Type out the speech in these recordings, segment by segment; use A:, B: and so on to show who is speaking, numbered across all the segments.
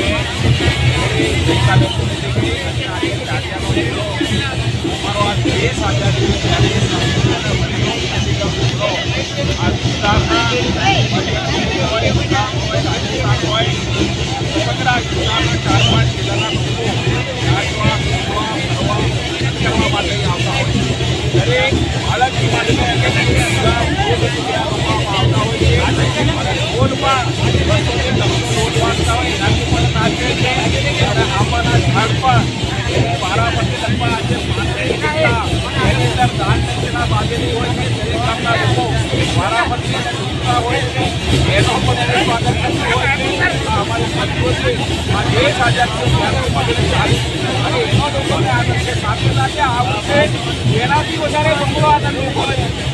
A: ગઈકાલે આ દેશ આઝાદી ત્યારે આ વિસ્તારના રાજસ્થાન હોય રાજસ્થાન હોય સમગ્ર જિલ્લાના ચાર પાંચ જિલ્લાના લોકો નાચવા કરવા માટે આવતા હોય દરેક બાળકની માટે એનાથી વધારે આનંદ લોકો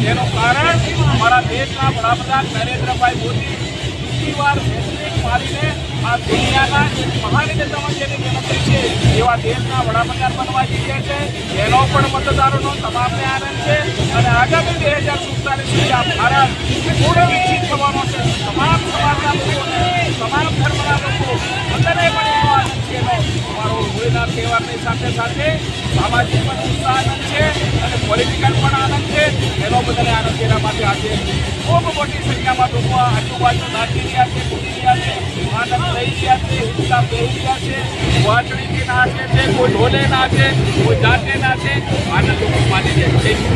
A: એનું કારણ અમારા દેશના વડાપ્રધાન નરેન્દ્રભાઈ મોદી બીજી વાર વૈશ્વિક પાડીને આ દુનિયાના એક મહાન છે એવા દેશના વડાપ્રધાન બનવા છે એનો પણ મતદારોનો તમામને આનંદ છે અને આગામી બે હજાર સુડતાલીસ સુધી આ ભારત પૂર્ણ વિકસિત થવાનો છે. તમામ સમાજના લોકોને તમામ ધર્મના લોકો બધાને પણ એનો આનંદ છે અમારો હોળીના તહેવારની સાથે સાથે સામાજિક પણ ઉત્સાહ આનંદ છે અને પોલિટિકલ પણ આનંદ છે. એનો બધાને આનંદ એના માટે આજે ખૂબ મોટી સંખ્યામાં લોકો આજુબાજુ નાચી રહ્યા છે આનંદ લઈ છે પહેરી રહ્યા છે. વાંચણીથી છે, કોઈ ઢોલે નાચે, કોઈ જાતે નાચે. આનંદ લોકો માની જાય છે.